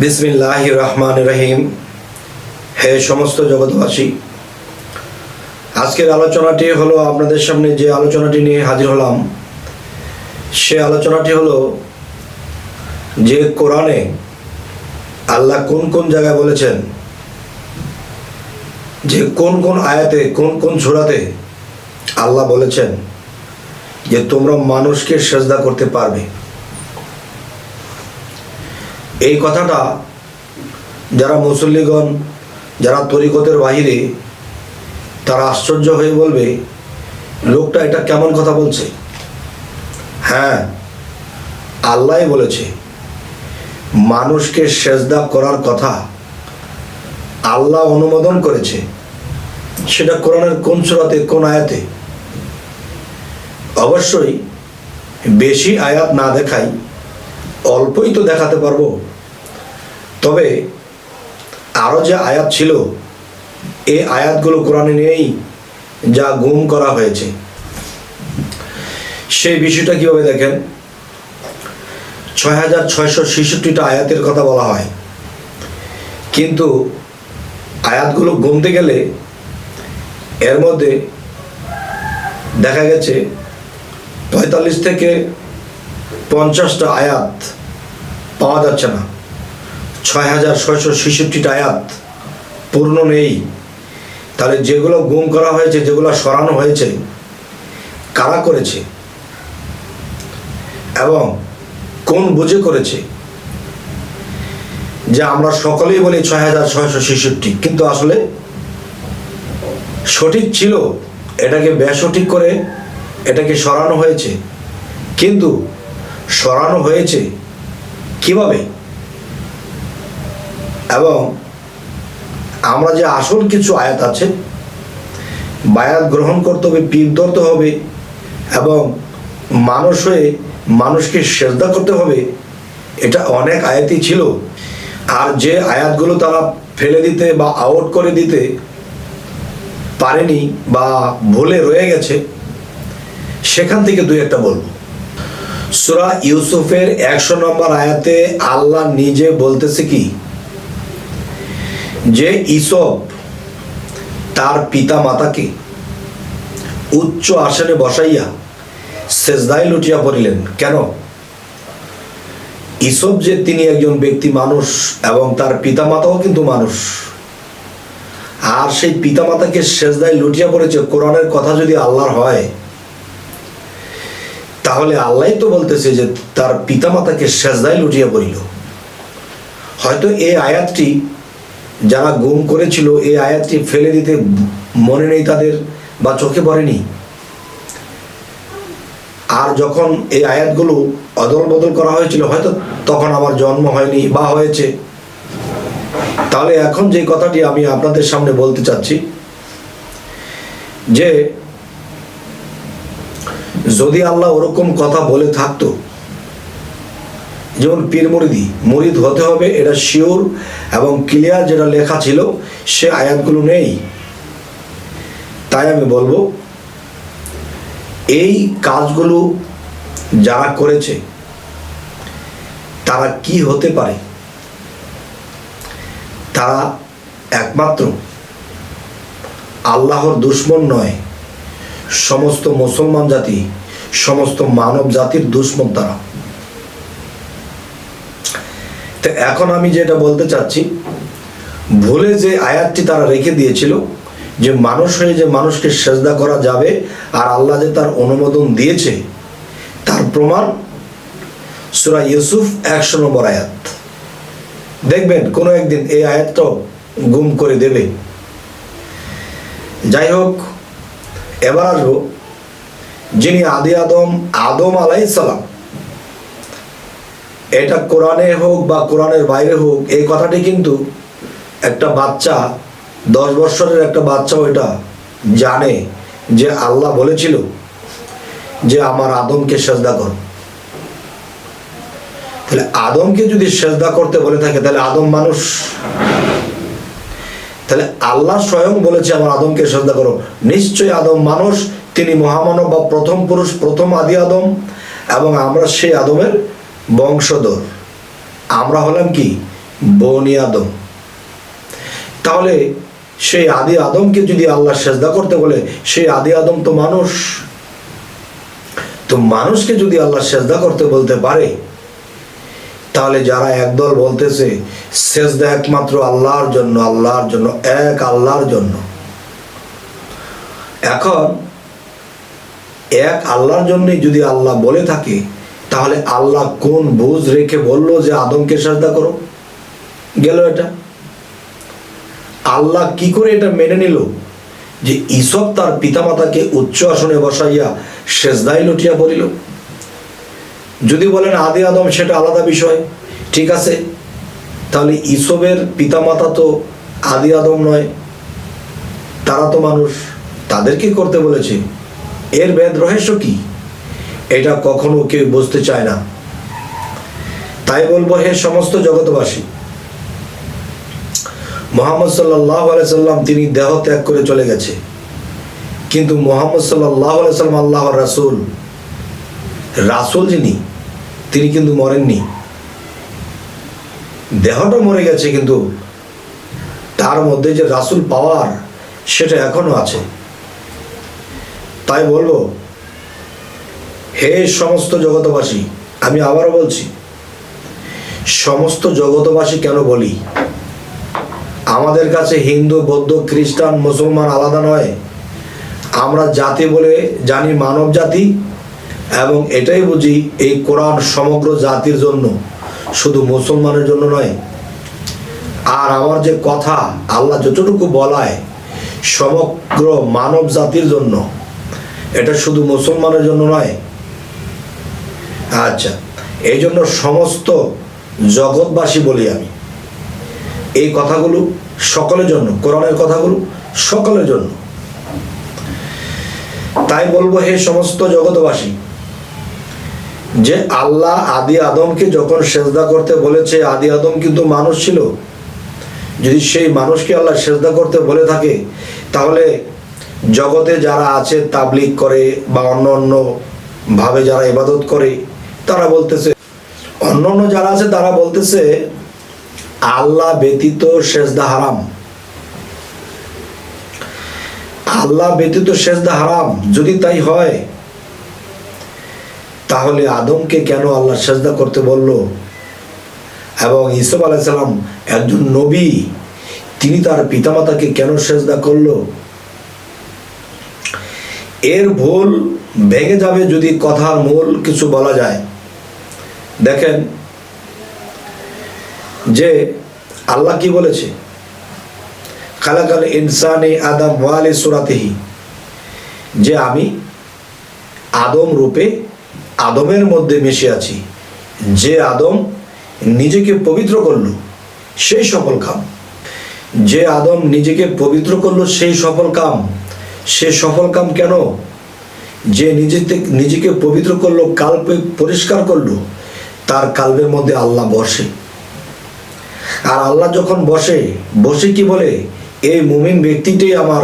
বিসমিল্লাহ রহমান রহিম হে সমস্ত জগৎবাসী, আজকের আলোচনাটি হলো আপনাদের সামনে যে আলোচনাটি নিয়ে হাজির হলাম, সে আলোচনাটি হলো যে কোরআনে আল্লাহ কোন কোন জায়গায় বলেছেন যে কোন কোন আয়াতে, কোন কোন সুরাতে আল্লাহ বলেছেন যে তোমরা মানুষকে সেজদা করতে পারবে। এই কথাটা যারা মুসল্লিগণ, যারা তরিকতের বাহিরে, তারা আশ্চর্য হয়ে বলবে, লোকটা এটা কেমন কথা বলছে? হ্যাঁ আল্লাহ বলেছে, মানুষকে সেজদা করার কথা আল্লাহ অনুমোদন করেছে। সেটা কোরআনের কোন সুরাতে, কোন আয়াতে? অবশ্যই বেশি আয়াত না দেখাই, অল্পই তো দেখাতে পারব। তবে আরও যে আয়াত ছিল এই আয়াতগুলো কোরআনে নেই যা গুম করা হয়েছে। সেই বিষয়টা কীভাবে দেখেন? ছয় হাজার ছয়শো আয়াতের কথা বলা হয়। কিন্তু আয়াতগুলো গুনতে গেলে এর মধ্যে দেখা গেছে পঁয়তাল্লিশ থেকে পঞ্চাশটা আয়াত পাওয়া যাচ্ছে না। ছয় হাজার ছয়শো ছেষট্টিটা আয়াত পূর্ণ নেই। তাহলে যেগুলো গুম করা হয়েছে, যেগুলো সরানো হয়েছে, কারা করেছে? এবং কোন বুঝে করেছে? যে আমরা সকলেই বলি ছয় হাজার ছয়শো ছেষট্টি, কিন্তু আসলে সঠিক ছিল, এটাকে বেসঠিক করে এটাকে সরানো হয়েছে। কিন্তু সরানো হয়েছে কীভাবে? এবং আমরা যে আসল কিছু আয়াত আছে বায়াত গ্রহণ করতে হবে পীর ধরতে হবে এবং মানুষ হয়ে মানুষকে সেজদা করতে হবে, এটা অনেক আয়াতই ছিল। আর যে আয়াতগুলো তারা ফেলে দিতে বা আউট করে দিতে পারেনি বা ভুলে রয়ে গেছে, সেখান থেকে দুই একটা বলব। সুরা ইউসুফের একশো নম্বর আয়াতে আল্লাহ নিজে বলতেছে কি? যে ইসব তার পিতা মাতাকে উচ্চ আসনে বসাইয়া সেজদায় লুটিয়া পড়িলেন। কেন? ইসব যে তিনি একজন ব্যক্তি মানুষ এবং তার পিতা মাতাও কিন্তু মানুষ। আর সেই পিতা মাতাকে সেজদায় লুটিয়া পড়েছে কোরআনের কথা যদি আল্লাহর হয়, তাহলে আল্লাহ তো বলতেছে যে তার পিতামাতাকে সেজদায় লুটিয়া পড়িল। হয়তো এই আয়াতটি যারা গুম করেছিল এই আয়াতটি ফেলে দিতে মনে নেই তাদের বা চোখে পড়েনি। আর যখন এই আয়াতগুলো অদল বদল করা হয়েছিল, হয়তো তখন আমার জন্ম হয়নি বা হয়েছে। তাহলে এখন যে কথাটি আমি আপনাদের সামনে বলতে চাচ্ছি, যে যদি আল্লাহ ওরকম কথা বলে থাকতো যেমন পীর মুরিদি, মুরিদ হতে হবে, এটা শিওর এবং ক্লিয়ার যেটা লেখা ছিল, সে আয়াতগুলো নেই। তাই আমি বলব, এই কাজগুলো যারা করেছে, তারা কি হতে পারে? তারা একমাত্র আল্লাহর দুশ্মন নয়, সমস্ত মুসলমান জাতি, সমস্ত মানব জাতির দুশ্মন তারা। তো এখন আমি যেটা বলতে চাচ্ছি, ভুলে যে আয়াতটি তারা রেখে দিয়েছিল, যে মানুষ হয়ে যে মানুষকে সেজদা করা যাবে আর আল্লাহ যে তার অনুমোদন দিয়েছে, তার প্রমাণ সুরা ইউসুফ একশো নম্বর আয়াত। দেখবেন কোনো একদিন এই আয়াতটাও গুম করে দেবে। যাই হোক, এবার আসব যিনি আদি আদম আদম আলাই সালাম এটা কোরআনে হোক বা কোরআনের বাইরে হোক, এই কথাটি কিন্তু একটা বাচ্চা, দশ বৎসরের একটা বাচ্চাও এটা জানে যে আল্লাহ বলেছিল যে আমার আদমকে সেজদা কর। তাহলে আদমকে যদি সেজদা করতে বলে থাকে, তাহলে আদম মানুষ? তাহলে আল্লাহ স্বয়ং বলেছে আমার আদমকে শ্রদ্ধা করো। নিশ্চয়ই আদম মানুষ, তিনি মহামানব বা প্রথম পুরুষ, প্রথম আদি আদম, এবং আমরা সেই আদমের বংশধর। আমরা হলাম কি? বনি আদম। তাহলে সেই আদি আদমকে যদি আল্লাহ সেজদা করতে বলে, সেই আদি আদম তো মানুষ। তো মানুষকে যদি আল্লাহ সেজদা করতে বলতে পারে, তাহলে যারা একদল বলতেছে, সেজদা একমাত্র আল্লাহর জন্য আল্লাহর জন্য, এক আল্লাহর জন্য। এখন, এক আল্লাহর জন্যই যদি আল্লাহ বলে থাকে তাহলে আল্লাহ কোন বুঝ রেখে বলল যে আদমকে সাজদা করো? গেল এটা। আল্লাহ কি করে এটা মেনে নিল? যে ইসব তার পিতামাতাকে উচ্চ আসনে বসাইয়া সেজদাই লটিয়া পড়িল। যদি বলেন আদি আদম, সেটা আলাদা বিষয়। ঠিক আছে। তাহলে ঈসবের পিতামাতা তো আদি আদম নয়, তারা তো মানুষ। তাদেরকে করতে বলেছে। এর বেদ রহস্য কি? এটা কখনো কেউ বুঝতে চায় না। তাই বলব, হে সমস্ত জগতবাসী মোহাম্মদ সাল্লাহ সাল্লাম তিনি দেহ ত্যাগ করে চলে গেছে। কিন্তু মোহাম্মদ সাল্লাহ সাল্লাম আল্লাহ রাসুল। রাসুল যিনি, তিনি কিন্তু মরেননি। দেহটা মরে গেছে কিন্তু তার মধ্যে যে রাসুল পাওয়ার, সেটা এখনও আছে। তাই বলব হে সমস্ত জগতবাসী আমি আবারও বলছি, সমস্ত জগতবাসী কেন বলি? আমাদের কাছে হিন্দু, বৌদ্ধ, খ্রিস্টান, মুসলমান আলাদা নয়। আমরা জাতি বলে জানি মানব জাতি, এবং এটাই বুঝি এই কোরআন সমগ্র জাতির জন্য, শুধু মুসলমানের জন্য নয়। আর আমার যে কথা আল্লাহ যতটুকু বলায় সমগ্র মানব জাতির জন্য, এটা শুধু মুসলমানের জন্য নয় আচ্ছা এই জন্য সমস্ত জগৎবাসী বলি আমি। এই কথাগুলো সকলের জন্য, কোরআনের কথাগুলো সকলের জন্য। তাই বলব হে সমস্ত জগৎবাসী, যে আল্লাহ আদি আদমকে যখন সেজদা করতে বলেছে, আদি আদম কিন্তু মানুষ ছিল। যদি সেই মানুষকে আল্লাহ সেজদা করতে বলে থাকে, তাহলে জগতে যারা আছে তাবলিক করে বা অন্য অন্য ভাবে যারা ইবাদত করে তারা বলতেছে, অন্য অন্য যারা আছে তারা বলতেছে, আল্লাহ ব্যতীত সেজদা হারাম। আল্লাহ ব্যতীত সেজদা হারাম। যদি তাই হয়, তাহলে আদমকে কেন আল্লাহ সেজদা করতে বলল? এবং ইসব আলাইসাল্লাম একজন নবী, তিনি তার পিতামাতাকে কেন সেজদা করল? এর ভুল ভেঙে যাবে যদি কথার মূল কিছু বলা যায়। দেখেন, যে আল্লাহ কি বলেছে? খালাকাল ইনসানি আদম ওয়ালে সুরাতেহি। যে আমি আদম রূপে আদমের মধ্যে মিশে আছি। যে আদম নিজেকে পবিত্র করল, সেই সফল কাম। যে আদম নিজেকে পবিত্র করল, সেই সফল কাম। সে সফল কাম কেন? যে নিজেতে নিজেকে পবিত্র করল কাল্পে পরিষ্কার করল তার কাল্পের মধ্যে আল্লাহ বসে। আর আল্লাহ যখন বসে বসে কি বলে? এই মুমিন ব্যক্তিটাই আমার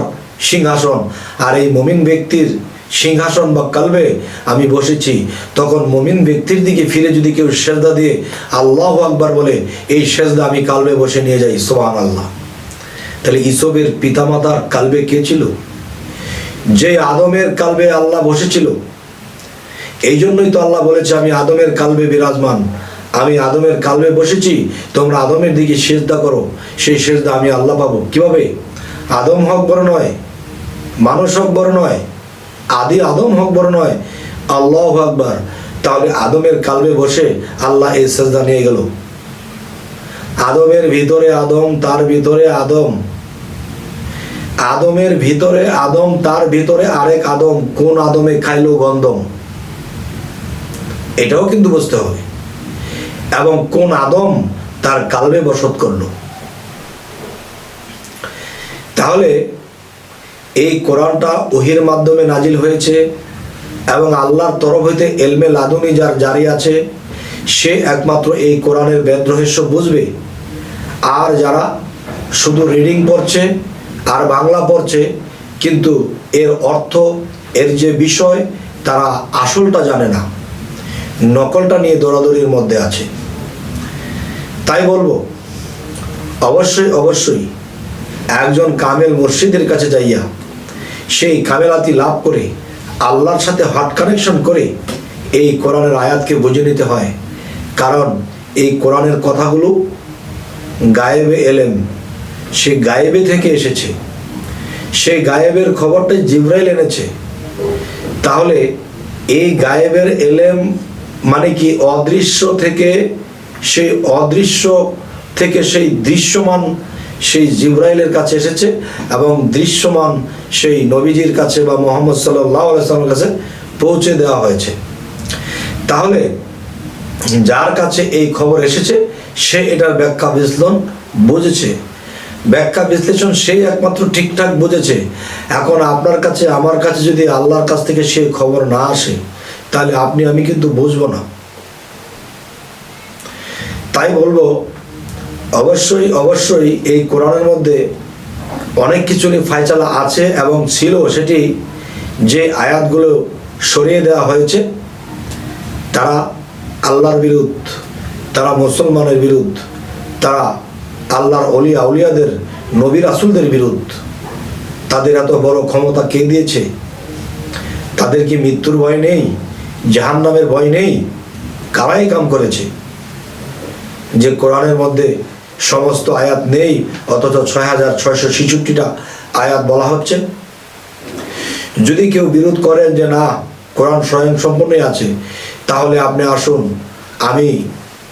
সিংহাসন। আর এই মুমিন ব্যক্তির সিংহাসন বা কালবে আমি বসেছি। তখন মুমিন ব্যক্তির দিকে ফিরে যদি কেউ সেজদা দিয়ে আল্লাহ আকবার বলে, এই সেজদা আমি কালবে বসে নিয়ে যাই সোহান আল্লাহ তাহলে ইসবের পিতামাতার কালবে কে ছিল? যে আদমের কালবে আল্লাহ বসেছিল। এই জন্যই তো আল্লাহ বলেছে, আমি আদমের কালবে বিরাজমান। আমি আদমের কালবে বসেছি, তোমরা আদমের দিকে সেজদা করো, সেই সেজদা আমি আল্লাহ পাবো। কীভাবে? আদম হক বড় নয়, মানুষ হক বড় নয়, আদি আদম হক বড় নয়, আল্লাহ আকবার। তাহলে আদমের কালবে বসে আল্লাহ এই সেজদা নিয়ে গেল। আদমের ভিতরে আদম, তার ভিতরে আদম। আদমের ভিতরে আদম, তার ভিতরে আরেক আদম, কোন আদমে খাইলো গন্ধম? এটাও কিন্তু বুঝতে হবে। এবং কোন আদম তার কালবে বসত করল। তাহলে এই কোরআনটা ওহির মাধ্যমে নাজিল হয়েছে এবং আল্লাহর তরফ হইতে এলমে লাদুনি যার জারি আছে, সে একমাত্র এই কোরআনের বেদ রহস্য বুঝবে। আর যারা শুধু রিডিং পড়ছে আর বাংলা পড়ছে, কিন্তু এর অর্থ, এর যে বিষয়, তারা আসলটা জানে না। নকলটা নিয়ে দৌড়াদৌড়ির মধ্যে আছে। তাই বলব, অবশ্যই অবশ্যই একজন কামেল মসজিদের কাছে যাইয়া সেই কামেলাতি লাভ করে আল্লাহর সাথে হট কানেকশন করে এই কোরআনের আয়াতকে বুঝে নিতে হয়। কারণ এই কোরআনের কথাগুলো গায়েবে এলেম সে গায়েবে থেকে এসেছে। সে গায়েবের খবরটাই জিব্রাইল এনেছে। তাহলে এই গায়েবের এলেম মানে কি অদৃশ্য থেকে সেই অদৃশ্য থেকে সেই দৃশ্যমান সেই জিব্রাইলের কাছে এসেছে এবং দৃশ্যমান সেই নবীজির কাছে বা মোহাম্মদ সাল্লাহ কাছে পৌঁছে দেওয়া হয়েছে। তাহলে যার কাছে এই খবর এসেছে, সে এটার ব্যাখ্যা বিশ্লেষণ বুঝেছে। ব্যাখ্যা বিশ্লেষণ সেই একমাত্র ঠিকঠাক বুঝেছে। এখন আপনার কাছে, আমার কাছে যদি আল্লাহর কাছ থেকে সেই খবর না আসে তাহলে আপনি, আমি কিন্তু বুঝব না। তাই বলব, অবশ্যই অবশ্যই এই কোরআনের মধ্যে অনেক কিছু নিয়ে ফাইচালা আছে এবং ছিল সেটি যে আয়াতগুলো সরিয়ে দেওয়া হয়েছে, তারা আল্লাহর বিরুদ্ধ, তারা মুসলমানের বিরুদ্ধ, তারা আল্লাহর অলিয়া আউলিয়াদের, নবী রাসুলদের বিরুদ্ধ, তাদের এত বড় ক্ষমতা কে দিয়েছে? তাদের কি মৃত্যুর ভয় নেই? জাহান নামের ভয় নেই, কারাই কাম করেছে। যে কোরআনের মধ্যে সমস্ত আয়াত নেই, অথচ ছয় হাজার ছয়শো ছেষট্টিটা আয়াত বলা হচ্ছে। যদি কেউ বিরোধ করেন যে না, কোরআন স্বয়ং সম্পূর্ণই আছে, তাহলে আপনি আসুন, আমি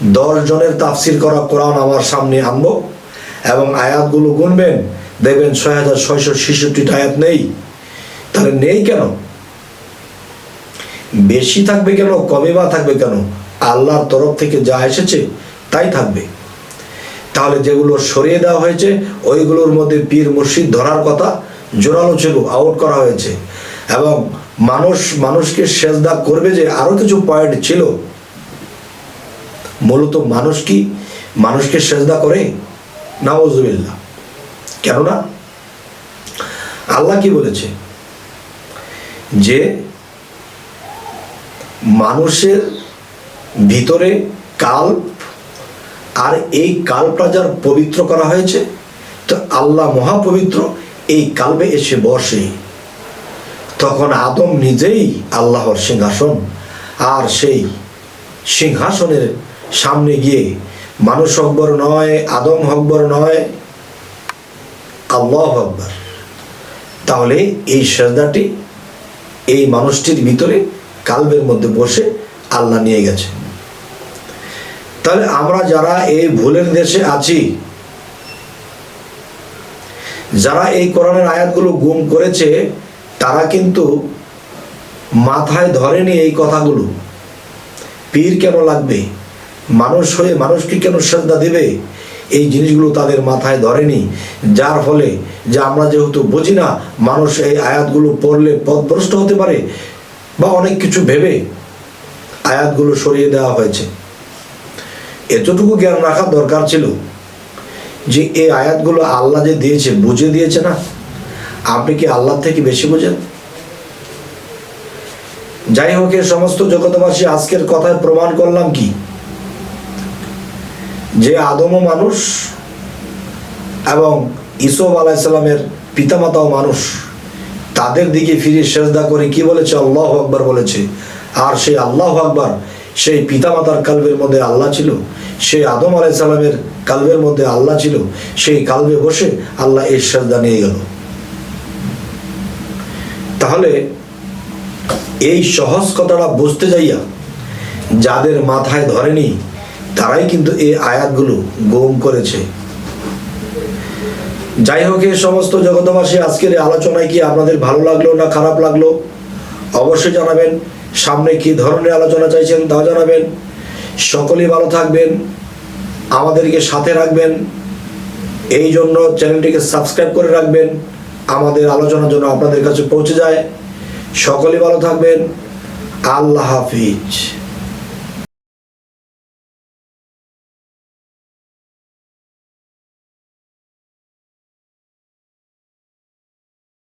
দশ জনের তাফসির করা কোরআন আমার সামনে আনব এবং আয়াতগুলো গুনবেন, দেখবেন ছয় হাজার ছয়শো ছেষট্টিটা আয়াত নেই। তাহলে নেই কেন? বেশি থাকবে কেন? কমে বা থাকবে কেন? আল্লাহর তরফ থেকে যা এসেছে, তাই থাকবে। তাহলে যেগুলো সরিয়ে দেওয়া হয়েছে, ওইগুলোর মধ্যে পীর মুর্শিদ ধরার কথা জোরালো ছিল আউট করা হয়েছে। এবং মানুষ, মানুষকে সেজদা করবে যে আরও কিছু পয়েন্ট ছিল। মূলত মানুষ কি? মানুষকে সেজদা করে? নাওজুবিল্লাহ কেননা? আল্লাহ কি বলেছে? যে মানুষের ভিতরে কাল আর এই কালটা যার পবিত্র করা হয়েছে, তো আল্লাহ মহাপবিত্র, এই কালবে এসে বসে। তখন আদম নিজেই আল্লাহর সিংহাসন, আর সেই সিংহাসনের সামনে গিয়ে, মানুষ হকবর নয়, আদম হকবর নয়, আল্লাহ হকবর তাহলে এই সেজদাটি, এই মানুষটির ভিতরে কালবের মধ্যে বসে আল্লাহ নিয়ে গেছে। তাহলে আমরা যারা এই ভুলের দেশে আছি, যারা এই কোরআনের আয়াতগুলো গুম করেছে, তারা কিন্তু মাথায় ধরেনি এই কথাগুলো। পীর কেন লাগবে? মানুষ হয়ে মানুষকে কেন শ্রদ্ধা দেবে? এই জিনিসগুলো তাদের মাথায় ধরেনি। যার ফলে যে আমরা যেহেতু বুঝি না, মানুষ এই আয়াতগুলো পড়লে পথভ্রষ্ট হতে পারে বা অনেক কিছু ভেবে আয়াতগুলো সরিয়ে দেওয়া হয়েছে। এতটুকু জ্ঞান রাখা দরকার ছিল যে এই আয়াতগুলো আল্লাহ যে দিয়েছে বুঝে দিয়েছে না? আপনি কি আল্লাহ থেকে বেশি বোঝেন? যাই হোক, এ সমস্ত জগতবাসী আজকের কথায় প্রমাণ করলাম কি? যে আদমও মানুষ এবং ইসব আলাইসাল্লামের পিতামাতাও মানুষ। তাদের দিকে ফিরে সেজদা করে কি বলেছে? আল্লাহ আকবার বলেছে। আর সেই আল্লাহ আকবার, সেই পিতামাতার কালবের মধ্যে আল্লাহ ছিল, সেই আদম আলাইসাল্লামের কালবের মধ্যে আল্লাহ ছিল, সেই কালবে বসে আল্লাহ এই সেজদা নিয়ে গেল। তাহলে এই সহজ কথাটা বুঝতে যাইয়া যাদের মাথায় ধরেনি, তারাই কিন্তু এই আয়াতগুলো গোম করেছে। যাই হোক এই সমস্ত জগতবাসী আজকের আলোচনায় কি আপনাদের ভালো লাগল না খারাপ লাগল? অবশ্যই জানাবেন। সামনে কি ধরনের আলোচনা চাইছেন তাও জানাবেন। সকলেই ভালো থাকবেন। আমাদেরকে সাথে রাখবেন। এই জন্য চ্যানেলটিকে সাবস্ক্রাইব করে রাখবেন। আমাদের আলোচনার জন্য আপনাদের কাছে পৌঁছে যায়। সকলেই ভালো থাকবেন। আল্লাহ হাফিজ।